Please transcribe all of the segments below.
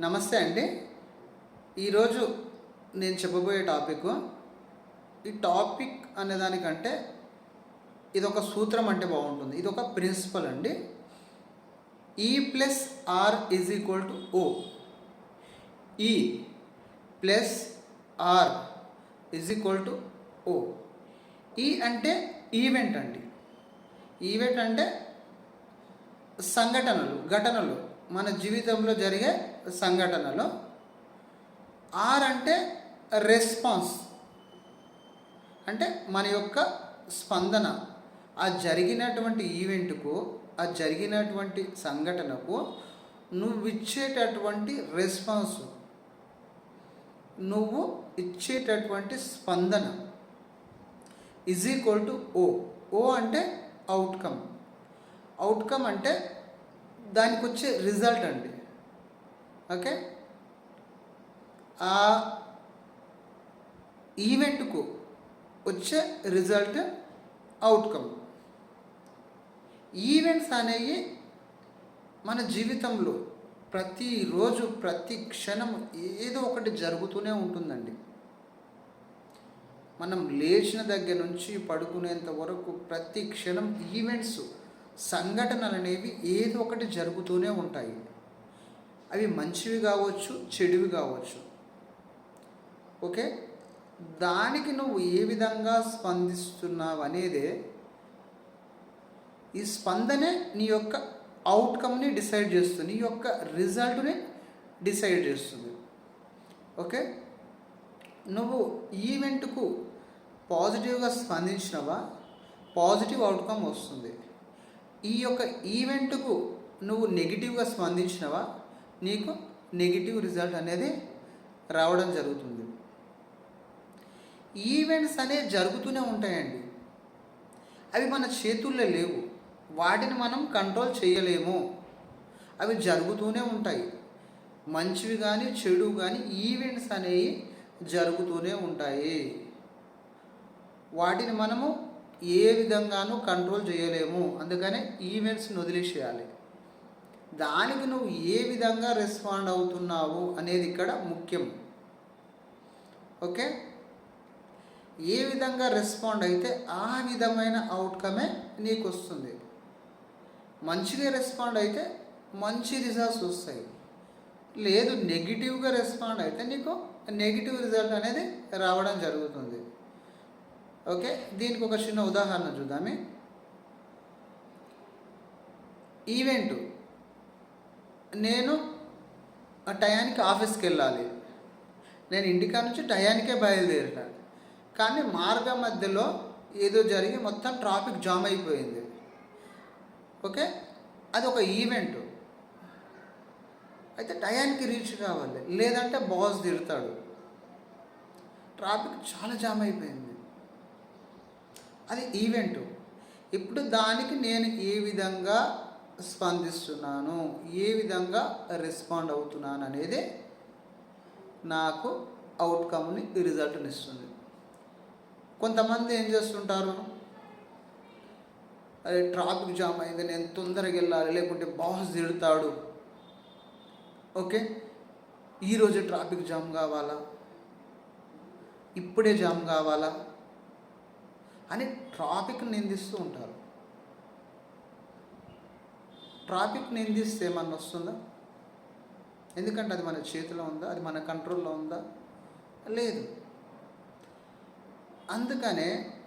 నమస్తే అండి. ఈరోజు నేను చెప్పబోయే టాపిక్ ఈ టాపిక్ అనే దానికంటే ఇది ఒక సూత్రం అంటే బాగుంటుంది. ఇది ఒక ప్రిన్సిపల్ అండి. E plus R is equal to O E plus R is equal to O E అంటే ఈవెంట్ అండి. ఈవెంట్ అంటే సంఘటనలు ఘటనలు మన జీవితంలో జరిగే సంఘటనలో ఆర్ అంటే రెస్పాన్స్. అంటే మన యొక్క స్పందన. ఆ జరిగినటువంటి ఈవెంట్కు ఆ జరిగినటువంటి సంఘటనకు నువ్వు ఇచ్చేటటువంటి రెస్పాన్స్. నువ్వు ఇచ్చేటటువంటి స్పందన. Is equal to O. O అంటే అవుట్కమ్. అవుట్కమ్ అంటే దానికి వచ్చే రిజల్ట్ అండి. ఓకే? ఆ ఈవెంట్కు వచ్చే రిజల్ట్ అవుట్కమ్ ఈవెంట్స్ అనేవి మన జీవితంలో ప్రతిరోజు ప్రతి క్షణం ఏదో ఒకటి జరుగుతూనే ఉంటుందండి. మనం లేచిన దగ్గర నుంచి పడుకునేంత వరకు ప్రతి క్షణం ఈవెంట్స్ సంఘటనలు అనేవి ఏదో ఒకటి జరుగుతూనే ఉంటాయి. అవి మంచివి కావచ్చు చెడువి కావచ్చు. ఓకే? దానికి నువ్వు ఏ విధంగా స్పందిస్తున్నావు అనేదే ఈ స్పందనే నీ యొక్క అవుట్కమ్ని డిసైడ్ చేస్తుంది. నీ యొక్క రిజల్ట్ని డిసైడ్ చేస్తుంది. ఓకే? నువ్వు ఈవెంట్కు పాజిటివ్గా స్పందించినవా? పాజిటివ్ అవుట్కమ్ వస్తుంది. ఈ యొక్క ఈవెంట్కు నువ్వు నెగిటివ్గా స్పందించినవా? నీకు నెగిటివ్ రిజల్ట్ అనేది రావడం జరుగుతుంది. ఈవెంట్స్ అనేవి జరుగుతూనే ఉంటాయండి. అవి మన చేతుల్లో లేవు. వాటిని మనం కంట్రోల్ చేయలేము. అవి జరుగుతూనే ఉంటాయి. మంచివి కానీ చెడు కానీ ఈవెంట్స్ అనేవి జరుగుతూనే ఉంటాయి. వాటిని మనము ఏ విధంగానూ కంట్రోల్ చేయలేము. అందుకనే ఈవెంట్స్ని వదిలేసేయాలి. దానికి నువ్వు ఏ విధంగా రెస్పాండ్ అవుతున్నావు అనేది ఇక్కడ ముఖ్యం. ఓకే? ఏ విధంగా రెస్పాండ్ అయితే ఆ విధమైన అవుట్కమే నీకు వస్తుంది. మంచిగా రెస్పాండ్ అయితే మంచి రిజల్ట్స్ వస్తాయి. లేదు నెగిటివ్గా రెస్పాండ్ అయితే నీకు నెగిటివ్ రిజల్ట్ అనేది రావడం జరుగుతుంది. ఓకే? దీనికి ఒక చిన్న ఉదాహరణ చూద్దామే. ఈవెంట్ నేను ఆ టయానికి ఆఫీస్కి వెళ్ళాలి. నేను ఇంటికాడ నుంచి టయానికే బయలుదేరిన. కానీ మార్గ మధ్యలో ఏదో జరిగి మొత్తం ట్రాఫిక్ జామ్ అయిపోయింది. ఓకే? అది ఒక ఈవెంట్. అయితే టయానికి రీచ్ కావాలి. లేదంటే బాస్ తిడతాడు. ట్రాఫిక్ చాలా జామ్ అయిపోయింది. అది ఈవెంట్. ఇప్పుడు దానికి నేను ఏ విధంగా స్పందిస్తున్నాను. ఏ విధంగా రెస్పాండ్ అవుతున్నాను అనేది నాకు అవుట్కమ్ని రిజల్ట్ని ఇస్తుంది. కొంతమంది ఏం చేస్తుంటారు? అదే ట్రాఫిక్ జామ్ అయింది నేను తొందరగా వెళ్ళాలి లేకుంటే బాస్ తిడతాడు. ఓకే? ఈరోజు ట్రాఫిక్ జామ్ కావాలా? ఇప్పుడే జామ్ కావాలా? అని ట్రాఫిక్ నిందిస్తూ ఉంటారు. ట్రాఫిక్ నిందిస్తే ఏమన్నా వస్తుందా? ఎందుకంటే అది మన చేతిలో ఉందా? అది మన కంట్రోల్లో ఉందా? లేదు. అందుకనే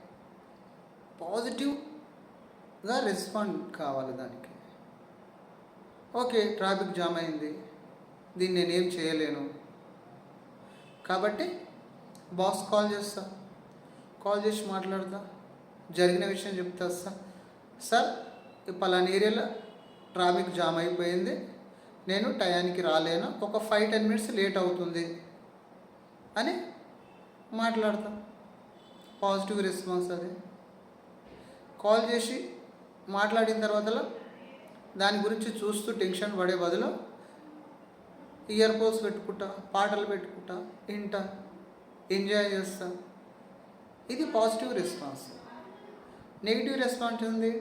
పాజిటివ్గా రెస్పాండ్ కావాలి దానికి. ఓకే ట్రాఫిక్ జామ్ అయింది. దీన్ని నేనేం చేయలేను. కాబట్టి బాస్ కాల్ చేస్తా. కాల్ చేసి మాట్లాడతా. జరిగిన విషయం చెప్తా. సార్ సార్ పలానా ఏరియాలో ట్రాఫిక్ జామ్ అయిపోయింది. నేను టయానికి రాలేను. ఒక ఫైవ్ టెన్ మినిట్స్ లేట్ అవుతుంది అని మాట్లాడతాం. పాజిటివ్ రెస్పాన్స్ అది. కాల్ చేసి మాట్లాడిన తర్వాత దాని గురించి చూస్తూ టెన్షన్ పడే బదులు ఇయర్ పోడ్స్ పెట్టుకుంటా పాటలు పెట్టుకుంటా వింటా ఎంజాయ్ చేస్తా. ఇది పాజిటివ్ రెస్పాన్స్. నెగిటివ్ రెస్పాన్స్ ఉంది.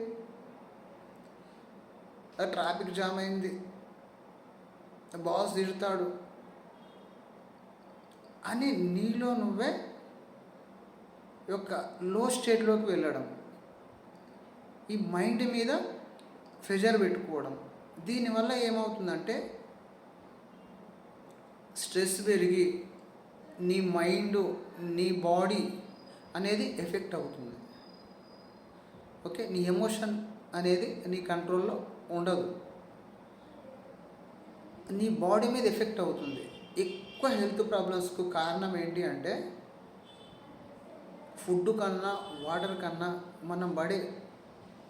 ట్రాఫిక్ జామ్ అయింది. బాస్ తిడతాడు. అని నీలో నువ్వే యొక్క లో స్టేట్లోకి వెళ్ళడం. ఈ మైండ్ మీద ప్రెషర్ పెట్టుకోవడం. దీనివల్ల ఏమవుతుందంటే స్ట్రెస్ పెరిగి నీ మైండ్ నీ బాడీ అనేది ఎఫెక్ట్ అవుతుంది. ఓకే? నీ ఎమోషన్ అనేది నీ కంట్రోల్లో ఉండదు. నీ బాడీ మీద ఎఫెక్ట్ అవుతుంది. ఎక్కువ హెల్త్ ప్రాబ్లమ్స్కు కారణం ఏంటి అంటే ఫుడ్ కన్నా వాటర్ కన్నా మనం పడే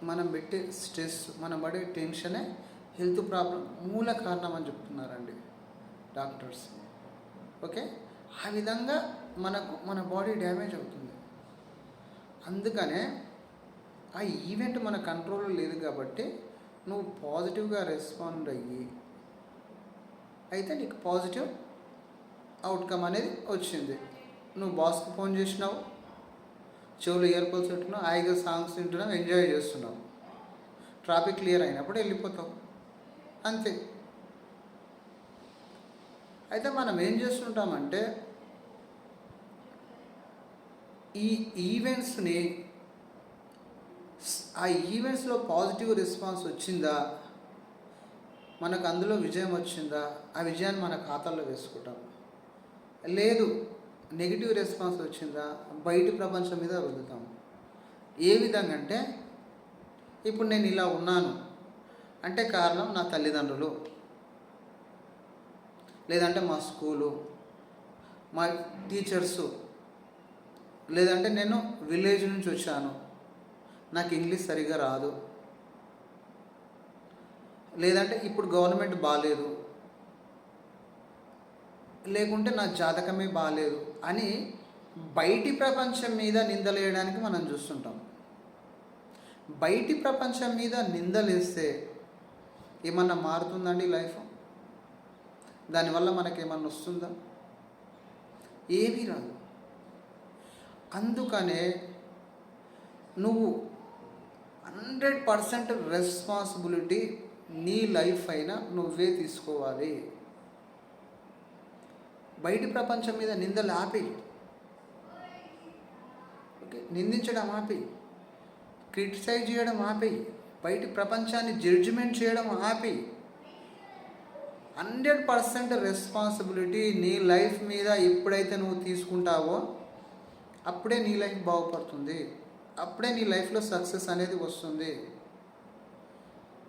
మనం పెట్టే స్ట్రెస్ మనం పడే టెన్షనే హెల్త్ ప్రాబ్లం మూల కారణం అని చెప్తున్నారండి డాక్టర్స్. ఓకే? ఆ విధంగా మనకు మన బాడీ డ్యామేజ్ అవుతుంది. అందుకనే ఆ ఈవెంట్ మన కంట్రోల్లో లేదు కాబట్టి నువ్వు పాజిటివ్గా రెస్పాండ్ అయ్యి అయితే నీకు పాజిటివ్ అవుట్కమ్ అనేది వచ్చింది. నువ్వు బాస్కి ఫోన్ చేసినావు చెవులు ఇయర్ పోల్స్ పెట్టుకున్నావు హాయిగా సాంగ్స్ వింటున్నావు ఎంజాయ్ చేస్తున్నావు. ట్రాఫిక్ క్లియర్ అయినప్పుడు వెళ్ళిపోతావు. అంతే. అయితే మనం ఏం చేస్తుంటామంటే ఈ ఈవెంట్స్ని ఆ ఈవెంట్స్లో పాజిటివ్ రెస్పాన్స్ వచ్చిందా? మనకు అందులో విజయం వచ్చిందా? ఆ విజయాన్ని మన ఖాతాలో వేసుకుంటాం. లేదు నెగిటివ్ రెస్పాన్స్ వచ్చిందా? బయట ప్రపంచం మీద వదులుతాం. ఏ విధంగా అంటే ఇప్పుడు నేను ఇలా ఉన్నాను. అంటే కారణం నా తల్లిదండ్రులు. లేదంటే మా స్కూలు మా టీచర్సు. లేదంటే నేను విలేజ్ నుంచి వచ్చాను. నాకు ఇంగ్లీష్ సరిగా రాదు. లేదంటే ఇప్పుడు గవర్నమెంట్ బాగాలేదు లేకుంటే నా జాతకమే బాగాలేదు అని బయటి ప్రపంచం మీద నిందలేయడానికి మనం చూస్తుంటాం. బయటి ప్రపంచం మీద నిందలేస్తే ఏమన్నా మారుతుందండి లైఫ్? దానివల్ల మనకేమన్నా వస్తుందా? ఏమీ రాదు. అందుకనే నువ్వు హండ్రెడ్ పర్సెంట్ రెస్పాన్సిబిలిటీ నీ లైఫ్ అయినా నువ్వే తీసుకోవాలి. బయటి ప్రపంచం మీద నిందలు ఆపి. ఓకే నిందించడం ఆపి. క్రిటిసైజ్ చేయడం ఆపి. బయటి ప్రపంచాన్ని జడ్జిమెంట్ చేయడం ఆపి. హండ్రెడ్ పర్సెంట్ రెస్పాన్సిబిలిటీ నీ లైఫ్ మీద ఎప్పుడైతే నువ్వు తీసుకుంటావో అప్పుడే నీ లైఫ్ బాగుపడుతుంది. అప్పుడే నీ లైఫ్లో సక్సెస్ అనేది వస్తుంది.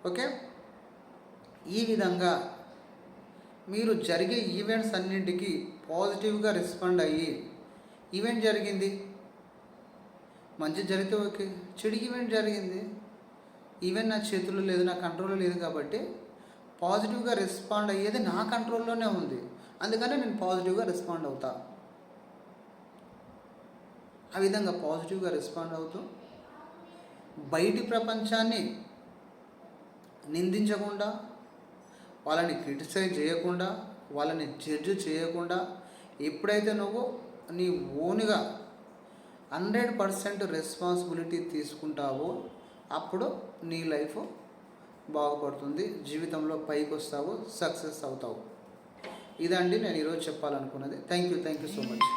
ఓకే? ఈ విధంగా మీరు జరిగే ఈవెంట్స్ అన్నింటికి పాజిటివ్గా రెస్పాండ్ అయ్యి ఈవెంట్ జరిగింది. మంచి జరిగితే ఓకే. చెడు ఈవెంట్ జరిగింది. ఈవెంట్ నా చేతుల్లో లేదు నా కంట్రోల్లో లేదు కాబట్టి పాజిటివ్గా రెస్పాండ్ అయ్యేది నా కంట్రోల్లోనే ఉంది. అందుకనే నేను పాజిటివ్గా రెస్పాండ్ అవుతా. ఆ విధంగా పాజిటివ్గా రెస్పాండ్ అవుతూ బయటి ప్రపంచాన్ని నిందించకుండా వాళ్ళని క్రిటిసైజ్ చేయకుండా వాళ్ళని జడ్జ్ చేయకుండా ఎప్పుడైతే నువ్వు నీ ఓన్గా హండ్రెడ్ పర్సెంట్ రెస్పాన్సిబిలిటీ తీసుకుంటావో అప్పుడు నీ లైఫ్ బాగుపడుతుంది జీవితంలో పైకి వస్తావు సక్సెస్ అవుతావు. ఇదండి నేను ఈరోజు చెప్పాలనుకున్నది. Thank you thank you so much.